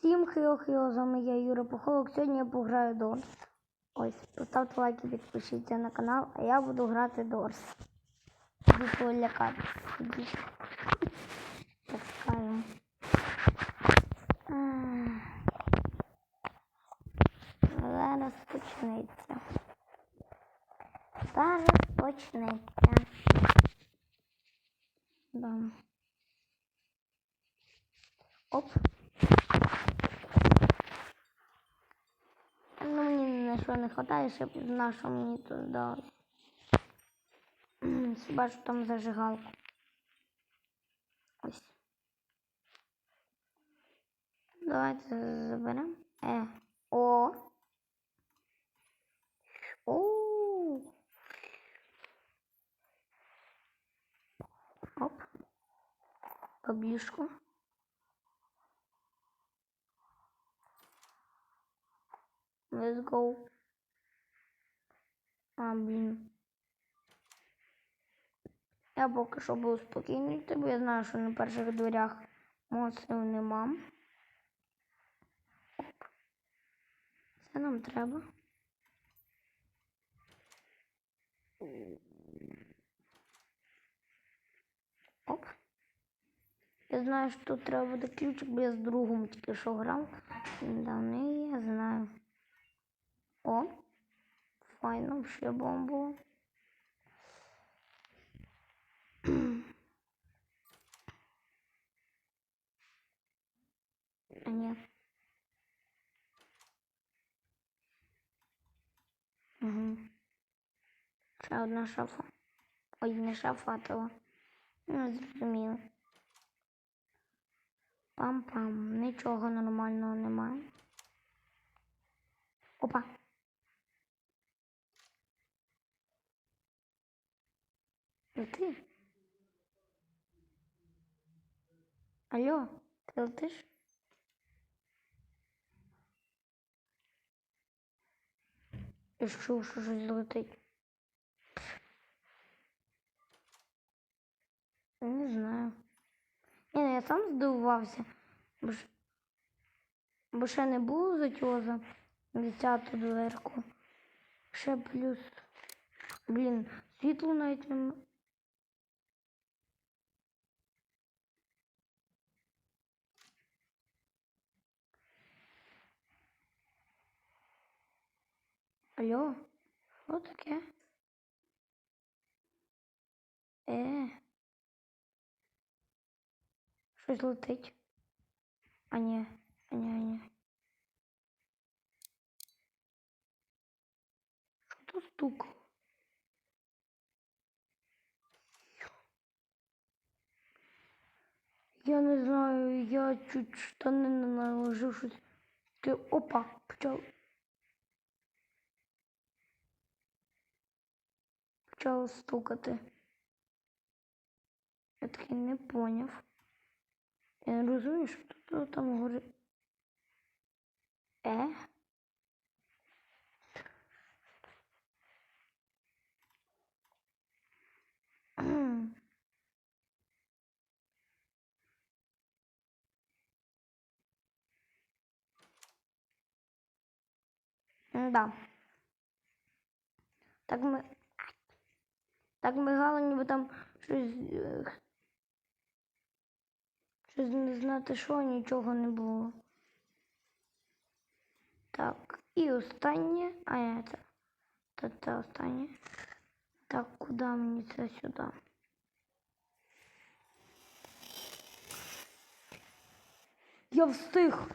Всім хіо-хіо, з вами я Юра Похолок. Сьогодні я пограю Дорс. Ось, поставте лайк і підпишіться на канал, а я буду грати Дорс. Буду. Ідіть. Так. Ах. Зараз почнеться. Зараз почнеться. Да. Оп. Ну, мені ні на що не вистачає, щоб на що мені тут дали. Хіба що там зажигалку. Ось. Давайте заберемо. Е. О. О. Оп. Поближку. Let's go. А, блін. Я поки що був спокійний, бо я знаю, що на перших дверях монстрів нема. Оп. Це нам треба. Оп. Я знаю, що тут треба буде ключик, бо я з другом тільки що грав. Да, ну я знаю. О, файно, ще бомбу. Ні. Угу. Ще одна шафа. Ой, не шафа, а то. Ну, зрозуміло. Пам-пам. Нічого нормального немає. Опа. Ну? Алло, ти летиш? Я ж чув, що щось. Не знаю. Ні, ну я сам здивувався. Бо, ж... бо ще не було затьоза. Десяту дверку. Ще плюс. Блін, світло навіть нема. Алло, що таке? Е. Щось летить. А ні, а ні, а ні. Що тут стукало? Я не знаю, я чуть штани не наложив щось. Таке, опа, почав. Почав стукати. Я таки не поняв. Я не розумію, що тут там говорить. Е? Да. Так ми. Так мигало, ніби там щось. е, Щось не знати що, нічого не було. Так, і останнє. А я це. Це, це останнє. Так, куди мені це сюди? Я встиг.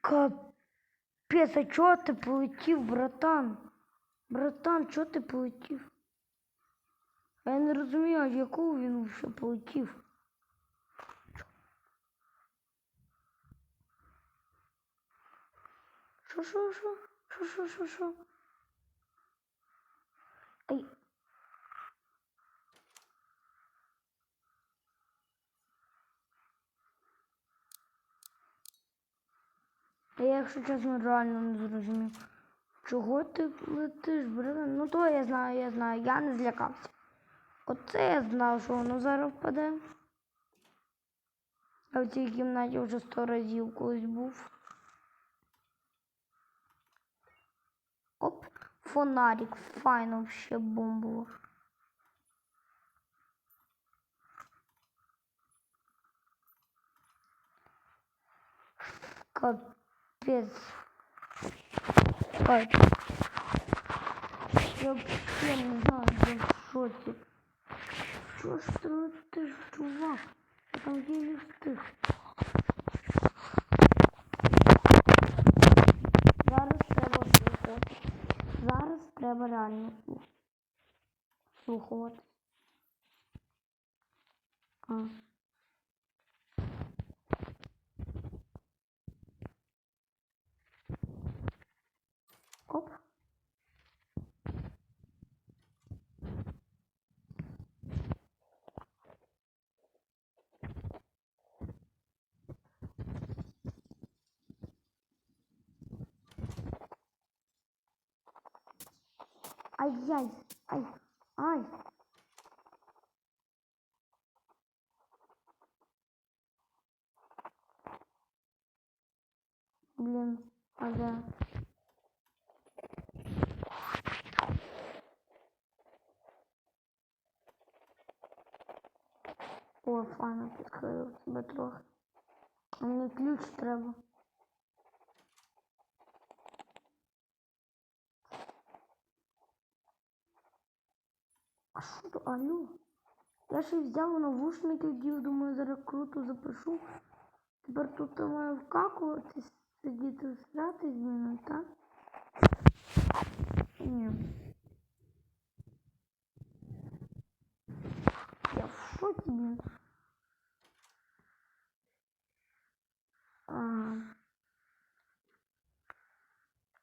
Капець, а чого ти полетів, братан? Братан, чого ти полетів? Я не розумію, а яку він ще полетів. Що, що, що? Що? Ай. А я, якщо чесно, реально не зрозумів. Чого ти летиш, братан? Ну то я знаю, я знаю, я не злякався. Оце я знав, що воно зараз впаде. Я в цій кімнаті вже сто разів колись був. Оп, фонарик, файно вообще бомбово. Капец. Ой. Я вообще не знаю, в шоке. Що ж ти ж чувак? Там еле встиг. Зараз треба слухати. Зараз треба реально слухати. А. Оп. Ай-яй, ай, ай. Блин, ага. О, файно підхилив себе. А Мені ключ треба. А що то, алло? Я ще взяв навушники, вдів, думаю, зараз круто запишу. Тепер тут маю вкакуватись, сидіти всрати з ними, так? Ні. Я в шокі, блін. А.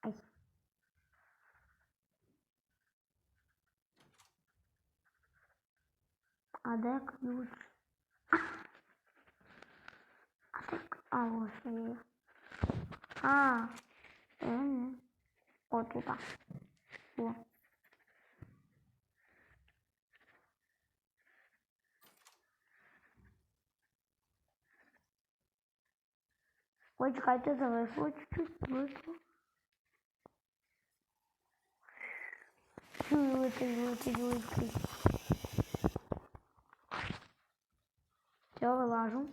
Ай. А де ключ? А де А, ось є. А. М. О, тут. О. Ой, чекайте, зависло чуть-чуть, вийшло. Летить, летить, летить. Все, вилажу.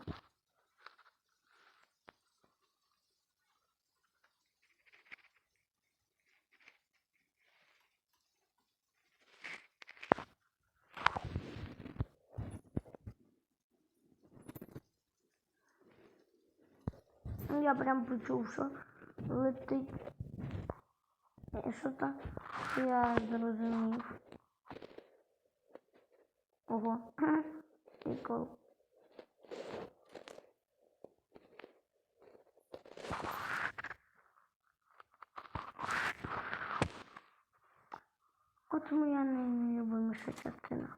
Ну, Я прям почув, що летить. Що так? Я зрозумів. Ого. Прикол. От моя найлюбиміша частина.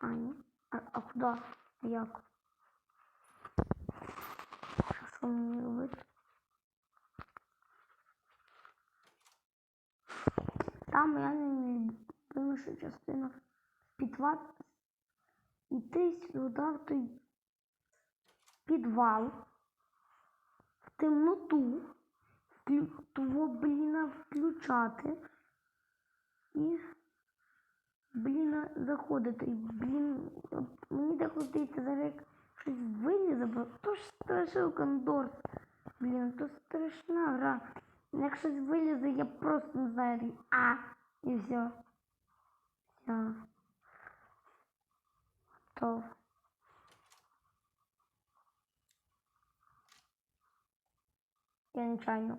А, ні. А, а куди? Як? Що, що мені робити? Там я найлюбиміша частина. Підвал. Іти сюди в той підвал. В темноту. Того, бліна, включати. І, блін, заходити. І, блін, мені так здається, зараз як щось вилізе, бо то ж страшилка Дорс. Блін, то страшна гра. Як щось вилізе, я просто не знаю. А! І все. Все. То. Я нечайно.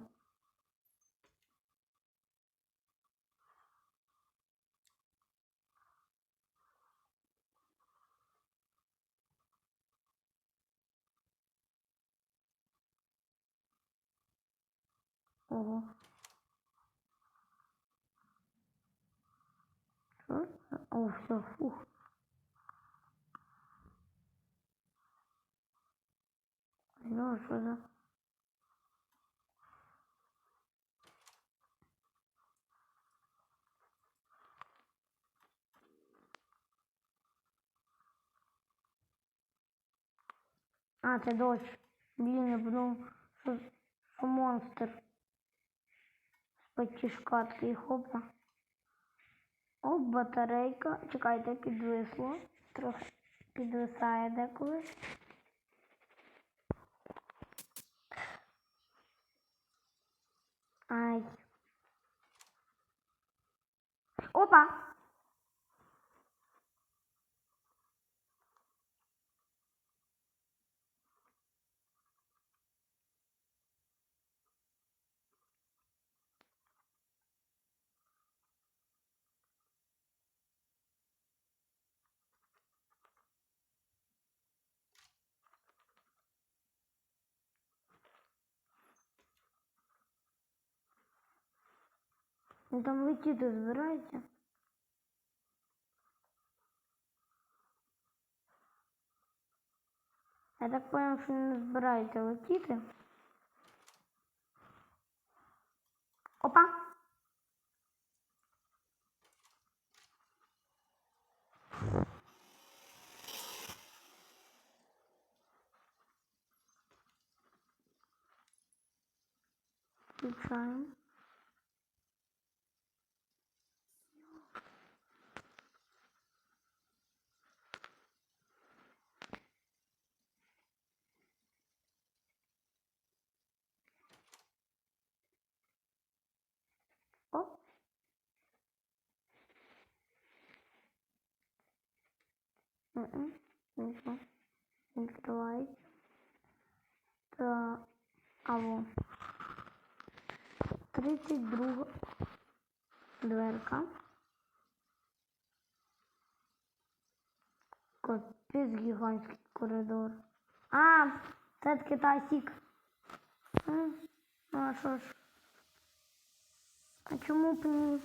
Ого. О, все, фух. Ну, що за? А, це дощ. Блін, я подумав, що, що монстр. Шкатки і хопа. О, батарейка. Чекайте, підвисло. Трохи підвисає деколи. Ай. Опа! Він там летіти збирається. Я так понял, що не збирається летіти. Опа! Включаємо. Оп. Нічого. Відкривається. Та або 32 дверка. Капець гігантський коридор. А, це китайсік. Ну а що ж? А чому б ні?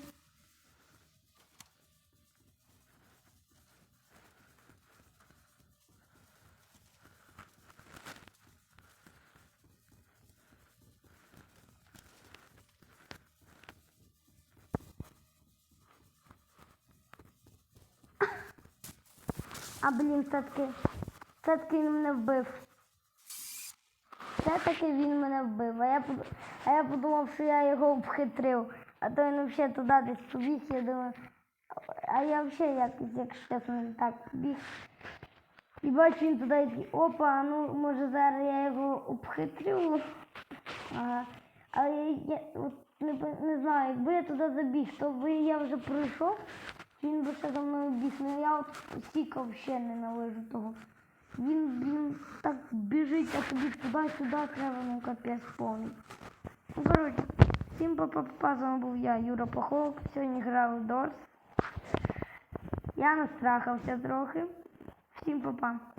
А блін, все-таки, все-таки він мене вбив. Все-таки він мене вбив. А я, а я подумав, що я його обхитрив. А то він взагалі туди десь побіг, я думаю. А я взагалі якось, якщо чесно, так побіг. І бачу він туди такий, опа, ну може зараз я його обхитрю. Ага. Але я, я от, не, не знаю, якби я туди забіг, то би я вже пройшов, він би ще за мною біг. Ну я от сіка взагалі ненавижу того. Він, він так біжить, а тобі туди-сюди треба, ну капець повний. Ну, коротше, всім па-па-па, з вами був я, Юра Пахов. Сьогодні грав в Дорс. Я настрахався трохи. Всім па-па.